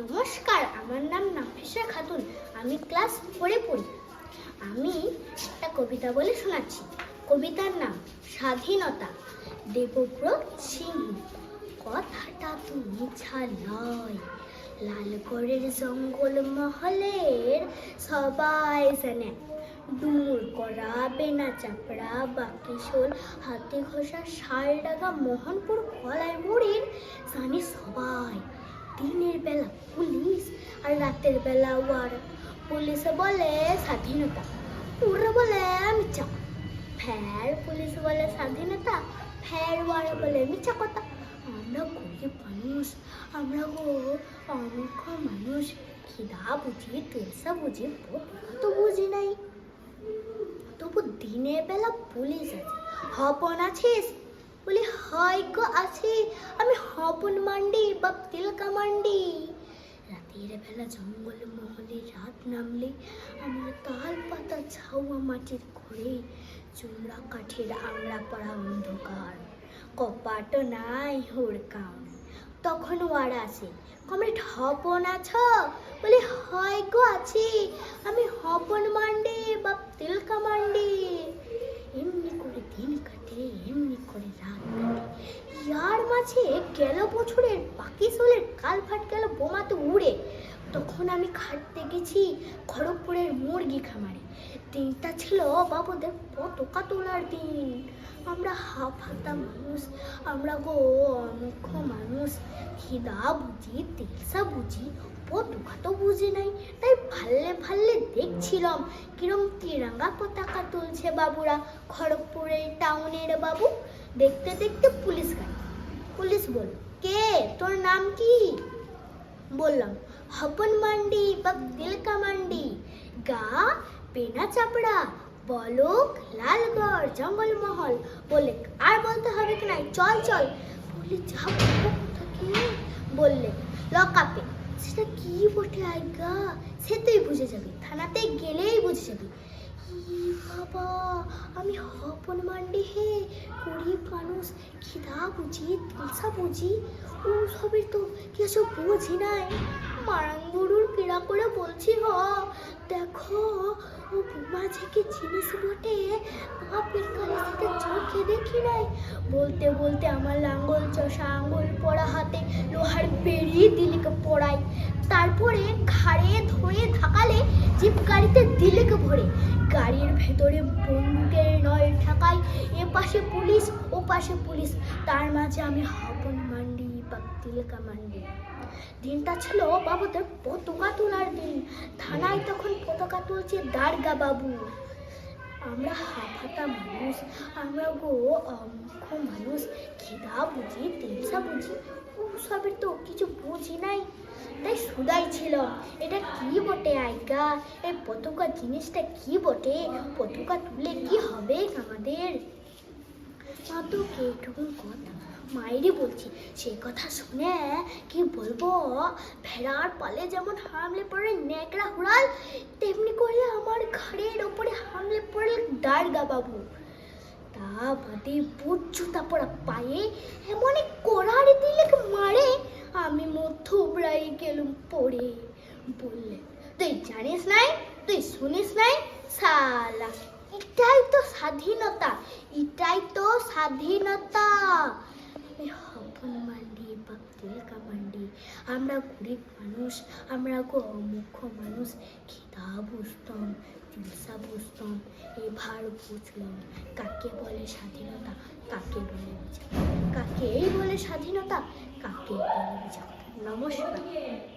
নমস্কার, আমার নাম নাফিসা খাতুন। আমি ক্লাস ফোরে পড়ি। আমি একটা কবিতা বলে শোনাচ্ছি। কবিতার নাম, স্বাধীনতা। দেবব্রত সিংহ কথাটা তুমি ছালয় লালগড়ের জঙ্গল মহলের সবাই জানে। ডুমুর করা বেনা চাপড়া বাকি শোল হাতে ঘষা শাল ডাগা মোহনপুর কলাই মুড়ির জানি সবাই। দিনের বেলা পুলিশ আর রাতের বেলা ওয়ার পুলিশে বলে স্বাধীনতা। ওরা বলে মিথ্যা ফ্যার পুলিশ বলে স্বাধীনতা ফ্যার ওয়ার বলে মিথ্যা কথা। আমরা গরিব মানুষ, আমরা গো অমুখ মানুষ। খিদা বুঝি তেলসা বুঝি তো বুঝি নাই। তবু দিনের বেলা পুলিশ আছে। হপন আছিস? বলি, হয় গো, আছি। আমি হপন মান্ডি বা তিলকা মান্ডি। রাতের বেলা জঙ্গল মহলে রাত নামলে আমরা তাল পাতা ছাউয়া মাটির ঘরে চুমড়া কাঠের আংড়া পড়া অন্ধকার। কপাট নাই হুড়কাম তখন ওয়ার আসে কমরেড হপন আছ? বলি, হয় গো, আছি। আমি হপন মান্ডি বা তিলকা মান্ডি এমনি করে দিন কাটে এমনি করে রাত কাটে মাঝে গেল বছরের বাকি সোলের কাল ফাট গেল বোমাতে উড়ে, তখন আমি খাটতে গেছি খড়গপুরের মুরগি খামারে। দিনটা ছিল বাবুদের পতাকা তোলার দিন। আমরা হাফ হাতা মানুষ, আমরা গো অমুখ মানুষ। খিদা বুঝি, তেলসা বুঝি, পতাকা তো বুঝি নাই, তাই ভাল্লে ভাল্লে দেখছিলাম কিরম তিরঙ্গা পতাকা তুলছে বাবুরা খড়গপুরের টাউনের বাবু। দেখতে দেখতে পুলিশ গাড়ি পুলিশ বলল কে? তোর নাম কি? বললাম, হপন মান্ডি বা দিলকা মান্ডি। গা, পেনা চাপড়া, বলক, লালগড়, জঙ্গলমহল। বলে, আর বলতে হবে কি নাই? চল চল। বলে যা কোথাকে বললে, লকাপে। সেটা কি বটে আজ্ঞা সে তুই বুঝে যাবি। থানাতে গেলেই বুঝে যাবি। বাবা, আমি হপন মান্ডি হে। মানুষ। খিদা বুঝি তিলসা বুঝি? ও সবের তো কিছু বুঝি নাই। মারাঙ্গুরুর কিরা করে বলছি হ। দেখো, ও মাঝে কি জিনিস বটে বাপের কালে সেটা চোখে দেখি নাই। বলতে বলতে আমার লাঙ্গল চষা আঙ্গুল পড়া হাতে লোহার বেরিয়ে দিলিকে পড়াই তারপরে ঘাড়ে ধরে থাকালে জিপ গাড়িতে দিলেকে ভরে। গাড়ির ভেতরে বন্দুকের নয় ঠাকাই এ পাশে পুলিশ, ও পাশে পুলিশ। তার মাঝে আমি হপন মান্ডি বা তিলকা মান্ডি দিনটা ছিল বাবুদের পতাকা তোলার দিন। থানায় তখন পতাকা তুলছে দারগা বাবু। আমরা হাফাতা মানুষ, আমরা গো অমুখ মানুষ। খিদা বুঝি, তেলসা বুঝি। সবের তো কিছু বুঝি নাই। তাই সুদাই ছিল। এটা কি বটে, আইগা? এই পতাকা জিনিসটা কি বটে? পতাকা তুলে কি হবে আমাদের? তো কেটুকুন কথা মায়েরই বলছি সেই কথা শুনে কি বলব? ভেড়ার পালে যেমন হামলে পড়ে ন্যাকড়া হুড়াল, তেমনি করে আমার ঘাড়ের ওপরে হামলে পড়ে দাঁড়গা বাবু তা বাদে বুট জুতা পড়া পায়ে এমন কোড়ারে দিলে মারে, আমি মধ্য গেলুম পড়ে। বললে, তুই জানিস নাই, তুই শুনিস নাই? সালা এটাই তো স্বাধীনতা, এটাই তো স্বাধীনতা আমি হপন মান্ডি বা তিলকা মান্ডি আমরা গরিব মানুষ, আমরা গো অমুখ্য মানুষ, খিদা বুঝতাম চিকিৎসা বুঝতাম ভার বুঝলাম কাকে বলে স্বাধীনতা, কাকে বলে কাকে এই বলে স্বাধীনতা, কাকে বলে নমস্কার।